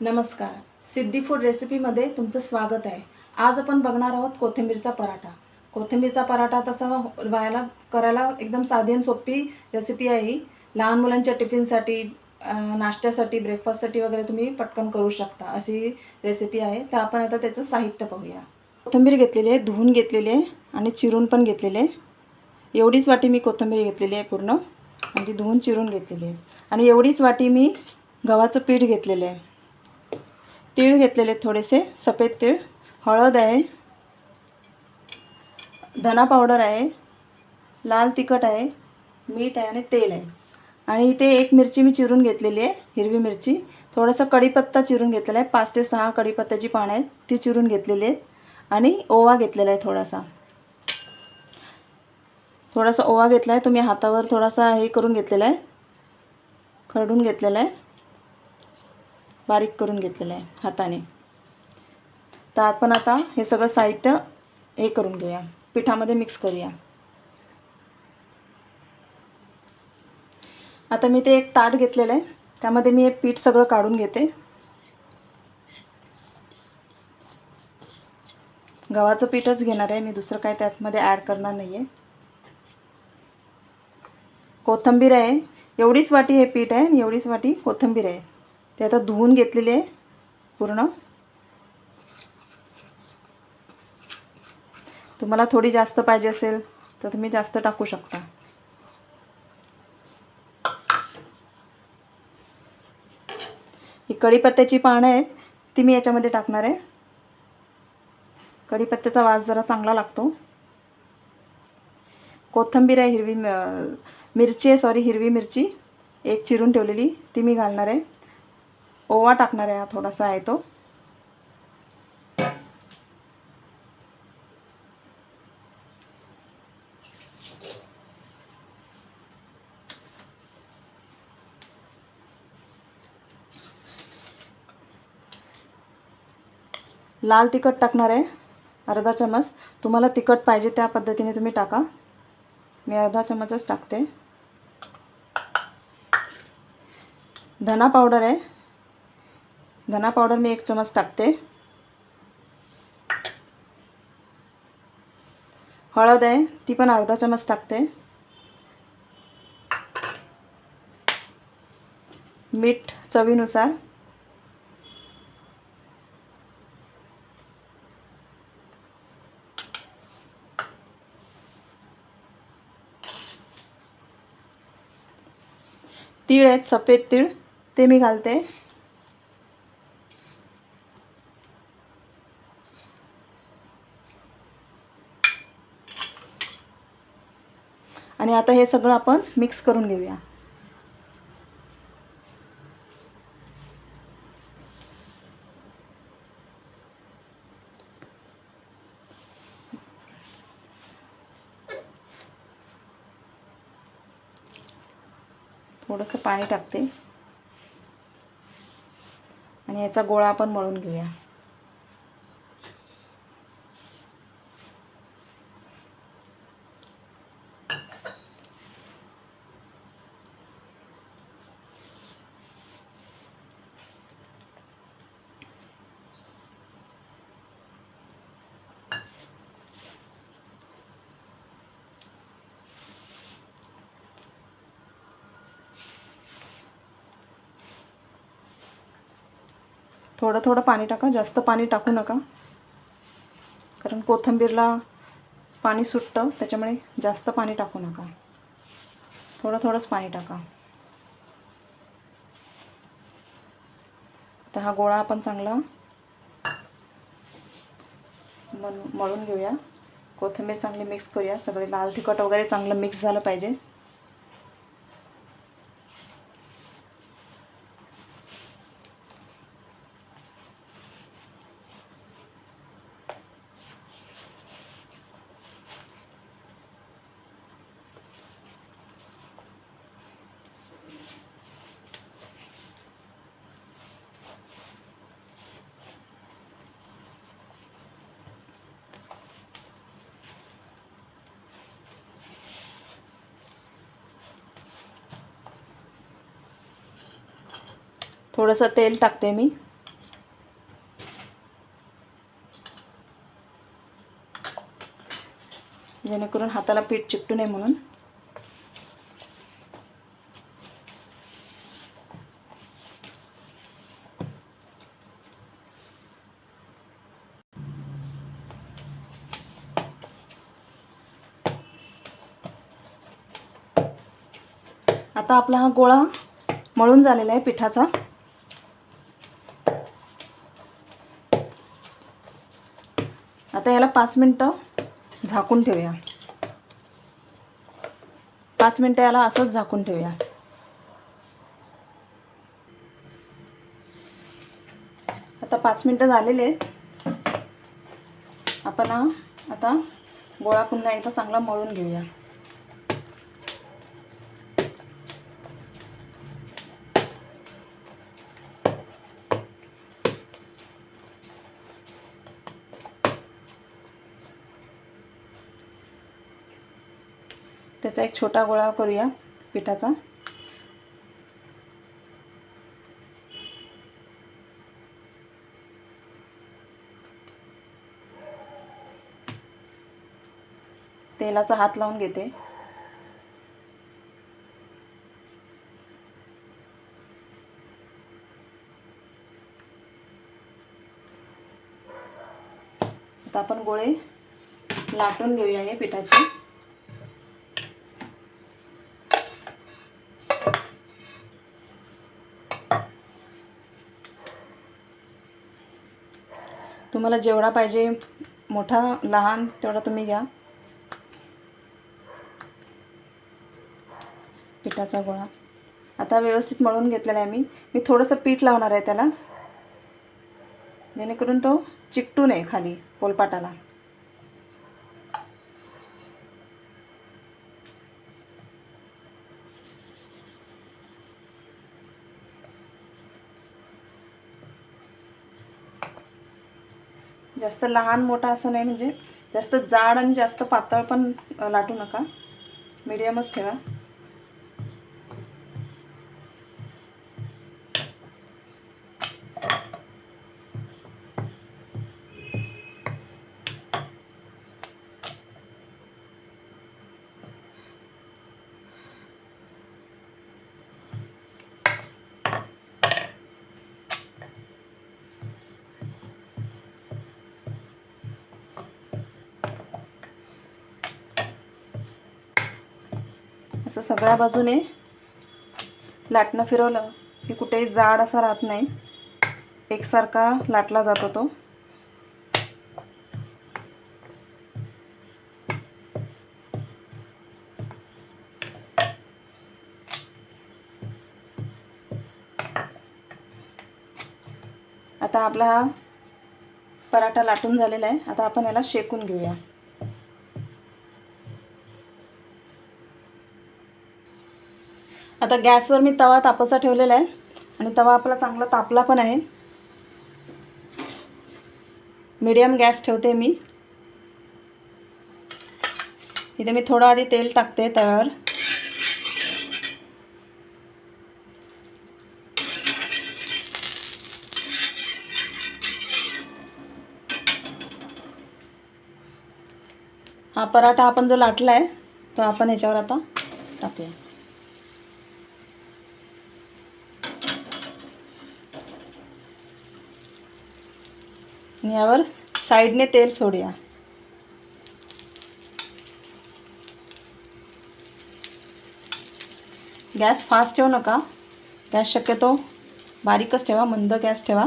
नमस्कार. सिद्धी फूड रेसिपीमध्ये तुमचं स्वागत आहे. आज आपण बघणार आहोत कोथिंबीरचा पराठा. कोथिंबीरचा पराठा तसा व्हायला करायला एकदम साधी आणि सोपी रेसिपी आहे ही. लहान मुलांच्या टिफिनसाठी नाश्त्यासाठी ब्रेकफास्टसाठी वगैरे तुम्ही पटकन करू शकता अशी रेसिपी आहे. तर आपण आता त्याचं साहित्य पाहूया. कोथिंबीर घेतलेली आहे धुवून घेतलेली आहे आणि चिरून पण घेतलेली आहे. एवढीच वाटी मी कोथिंबीर घेतलेली आहे पूर्ण. आणि ती धुवून चिरून घेतलेली आहे. आणि एवढीच वाटी मी गव्हाचं पीठ घेतलेलं आहे. तीळ घेतलेले आहेत थोडेसे सफेद तीळ हळद आहे धना पावडर आहे लाल तिखट आहे मीठ आहे आणि तेल आहे. आणि इथे एक मिरची मी चिरून घेतलेली आहे हिरवी मिरची. थोडासा कढीपत्ता चिरून घेतलेला आहे पाच ते सहा कढीपत्त्याची पानं आहेत ती चिरून घेतलेली आहेत. आणि ओवा घेतलेला आहे थोडासा. थोडासा ओवा घेतला आहे तो मी हातावर थोडासा हे करून घेतलेला आहे खरडून घेतलेला आहे. बारीक करून घेतलेलं आहे हाताने. तर आपण आता हे सगळं साहित्य हे करून घेऊया. पिठामध्ये मिक्स करूया. आता मी ते एक ताट घेतलेलं आहे. त्यामध्ये मी हे पीठ सगळं काढून घेते. गव्हाचं पीठच घेणार आहे. मी दुसरं काय त्यातमध्ये ॲड करणार नाही आहे कोथिंबीर आहे. एवढीच वाटी हे पीठ आहे आणि एवढीच वाटी कोथिंबीर आहे. ते आता धुवून घेतलेले आहे पूर्ण. तुम्हाला थोडी जास्त पाहिजे असेल तर तुम्ही जास्त टाकू शकता. ही कढीपत्त्याची पानं आहेत ती मी याच्यामध्ये टाकणार आहे. कढीपत्त्याचा वास जरा चांगला लागतो. कोथिंबीर आहे हिरवी मिरची आहे सॉरी हिरवी मिरची. एक चिरून ठेवलेली ती मी घालणार आहे. ओवा टाकणार आहे हा थोडासा आहे तो. लाल तिखट टाकणार आहे अर्धा चमच तुम्हाला तिखट पाहिजे त्या पद्धतीने तुम्ही टाका. मी अर्धा चमचच टाकते. धना पावडर आहे. धना पावडर मी एक चमच टाकते. हळद आहे ती पण अर्धा चमच टाकते. मीठ चवीनुसार. तीळ आहेत सफेद तीळ ते मी घालते. आणि आता हे सगळं आपण मिक्स करून घेऊया. थोडंसं पाणी टाकते. आणि याचा गोळा आपण मळून घेऊया. थोडं थोडं पाणी टाका जास्त पाणी टाकू नका. कारण कोथिंबीरला पाणी सुटतं त्याच्यामुळे जास्त पाणी टाकू नका. थोडं थोडंच पाणी टाका. आता हा गोळा आपण चांगला मल मळून घेऊया. कोथिंबीर चांगली मिक्स करूया. सगळे लाल तिखट वगैरे चांगलं मिक्स झालं पाहिजे. थोडंसं तेल टाकते मी. जेणेकरून हाताला पीठ चिकटू नये म्हणून. आता आपला हा गोळा मळून झालेला आहे पिठाचा. पाच मिनटं झाकून ठेवूया. पाच मिनटं याला असंच झाकून ठेवूया. आता पाच मिनटं झालेले आहेत. आपण हा आता गोळा पुन्हा एकदा चांगला मळून घेऊया. त्याचा एक छोटा गोळा करूया पिठाचा. तेलाचा हात लावून घेते. आता आपण गोळे लाटून घेऊया हे पिठाचे. तुम्हाला जेवढा पाहिजे मोठा लहान तेवढा तुम्ही घ्या. पिठाचा गोळा. आता व्यवस्थित मळून घेतलेला आहे मी. मी थोडंसं पीठ लावणार आहे त्याला. जेणेकरून तो चिकटू नये खाली पोलपाटाला. जास्त लहान मोठा असं नाही. म्हणजे जास्त जाड आणि जास्त पातळ पण लाटू नका. मीडियमच ठेवा. असं सगळ्या बाजूने लाटणं फिरवलं. की कुठेही जाड असा राहत नाही. एकसारखा लाटला जातो तो आता आपला हा पराठा लाटून झालेला आहे. आता आपण याला शेकून घेऊया. आता गॅसवर मी तवा तापासा ठेवलेला आहे. आणि तवा आपला चांगला तापला पण आहे. मीडियम गॅस ठेवते मी. इथे मी थोडं आधी तेल टाकते तव्यावर. हा पराठा आपण जो लाटला आहे तो आपण याच्यावर आता टाकूया. आणि यावर साईडने तेल सोडूया. गॅस फास्ट ठेवू नका. गॅस शक्यतो बारीकच ठेवा मंद गॅस ठेवा.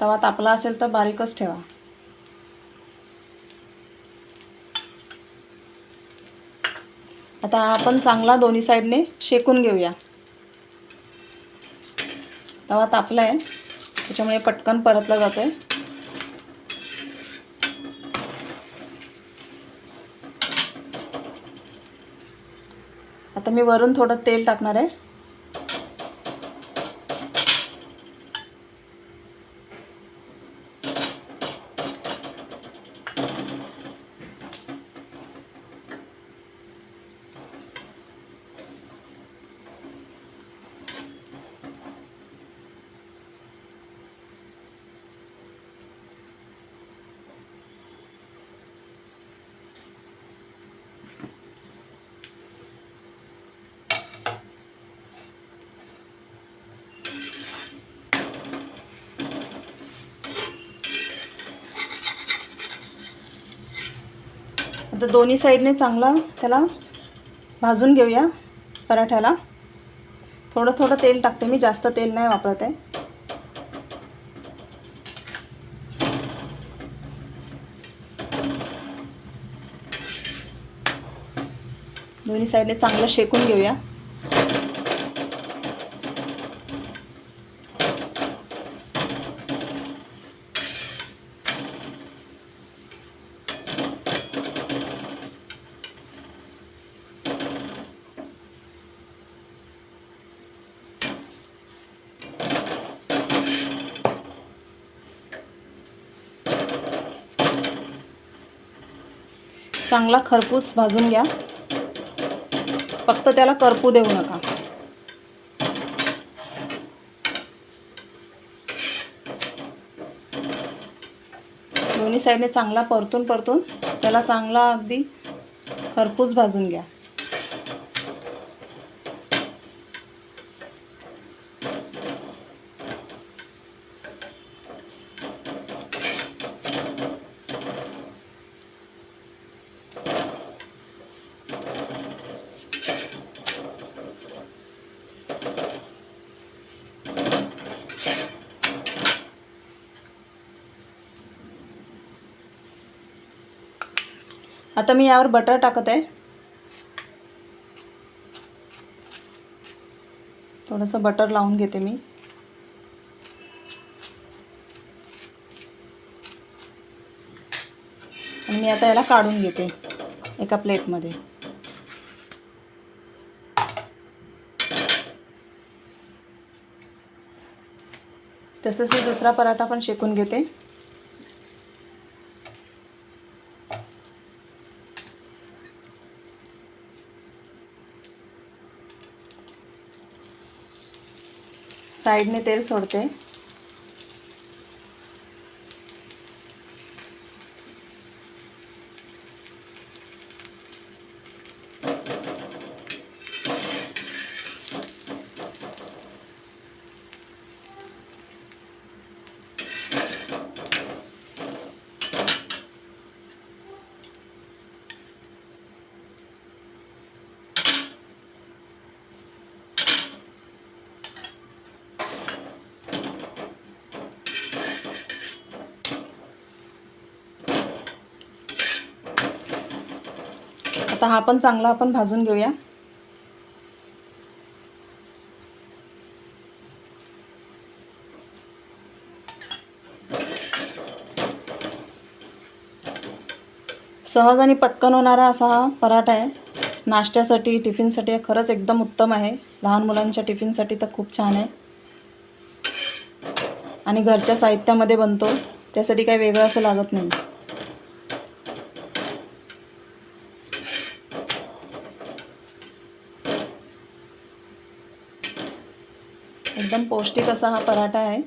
तवा तापला असेल तर बारीकच ठेवा. आता आपण चांगला दोन्ही साईडने शेकून घेऊया. तवा तापला आहे. त्याच्यामुळे पटकन परतला जातो आहे आता मी वरून थोडं तेल टाकणार आहे. आता दोन्ही साईडने चांगला त्याला भाजून घेऊया पराठ्याला. थोडं थोडं तेल टाकते मी जास्त तेल नाही वापरत आहे. दोन्ही साईडने चांगलं शेकून घेऊया. चांगला खरपूस भाजून घ्या. फक्त त्याला करपू देऊ नका. दोन्ही साईडने चांगला परतून परतून त्याला चांगला अगदी खरपूस भाजून घ्या. आता मी यावर बटर टाकत आहे थोडंसं बटर लावून घेते मी. आणि मी आता याला काढून घेते एका प्लेटमध्ये तसंच मी दुसरा पराठा पण शेकून घेते. साईडने तेल सोडते. आता हा पण चांगला आपण भाजून घेऊया. सहज आणि पटकन होणारा असा हा पराठा आहे. नाश्त्यासाठी टिफिनसाठी खरंच एकदम उत्तम आहे. लहान मुलांच्या टिफिनसाठी तर खूप छान आहे. आणि घरच्या साहित्यामध्ये बनतो. त्यासाठी काही वेगळं असं लागत नाही. एकदम पौष्टिक असा हा पराठा आहे.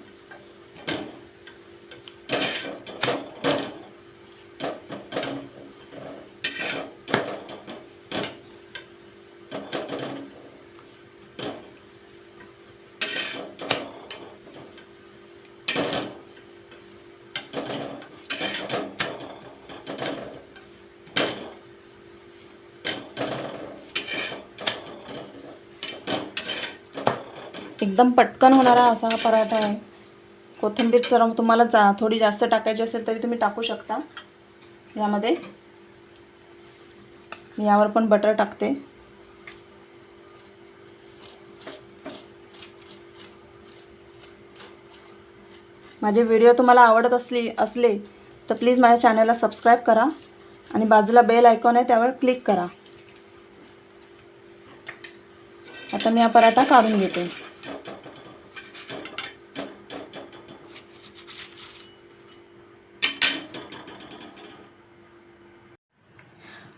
एकदम पटकन होणारा असा हा पराठा आहे. कोथिंबीर जर तुम्हाला जा थोडी जास्त टाकायची असेल तरी तुम्ही टाकू शकता. यामध्ये यावर पण बटर टाकते. माझे व्हिडिओ तुम्हाला आवडत असली असले तर प्लीज माझ्या चॅनलला सबस्क्राईब करा आणि बाजूला बेल आयकॉन आहे त्यावर क्लिक करा. आता मी हा पराठा काढून घेते.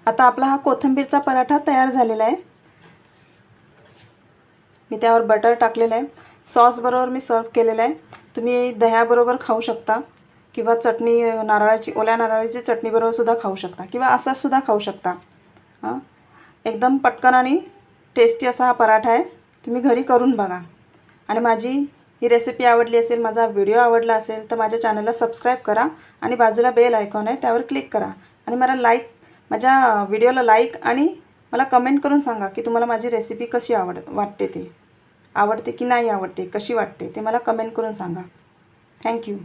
आता आपला हा कोथिंबीरचा पराठा तयार झालेला आहे. मी त्यावर बटर टाकलेलं आहे. सॉसबरोबर मी सर्व केलेलं आहे. तुम्ही दह्याबरोबर खाऊ शकता किंवा चटणी नारळाची ओल्या नारळाची चटणीबरोबर सुद्धा खाऊ शकता किंवा असासुद्धा खाऊ शकता. हां? एकदम पटकन आणि टेस्टी असा हा पराठा आहे. तुम्ही घरी करून बघा. आणि माझी ही रेसिपी आवडली असेल माझा व्हिडिओ आवडला असेल तर माझ्या चॅनलला सबस्क्राईब करा आणि बाजूला बेल आयकॉन आहे त्यावर क्लिक करा. आणि मला लाईक माझ्या व्हिडिओला लाईक आणि मला कमेंट करून सांगा की तुम्हाला माझी रेसिपी कशी आवड वाटते ते. आवडते की नाही आवडते कशी वाटते ते मला कमेंट करून सांगा. थँक्यू.